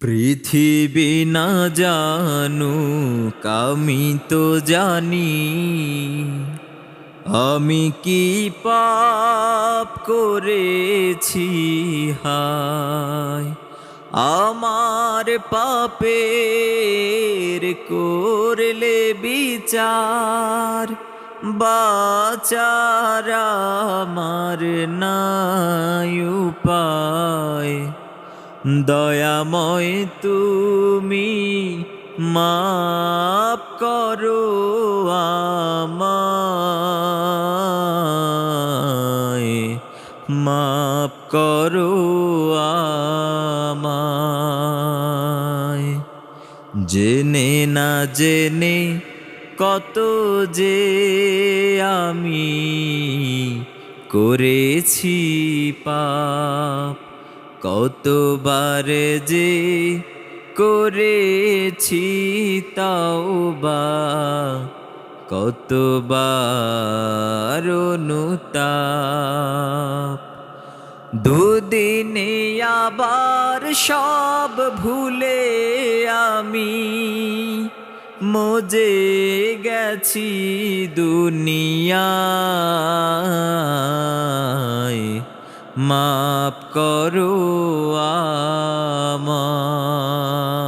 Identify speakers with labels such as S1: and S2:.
S1: পৃথিবী না জানু আমি তো জানি। আমি কি পাপ করেছি? হায়, আমার পাপের করলে বিচার, বাচার আমার উপায় দয়াময় তুমি মাপ করো আমায়। মাপ করো আমায়। জেনে না জেনে কত যে আমি করেছি পাপ। কতবার যে করেছি তাওবা কতবার অনুতাপ। দুদিনে আবার সব ভুলে আমি মজে গেছি দুনিয়ায় মাপ করো আমার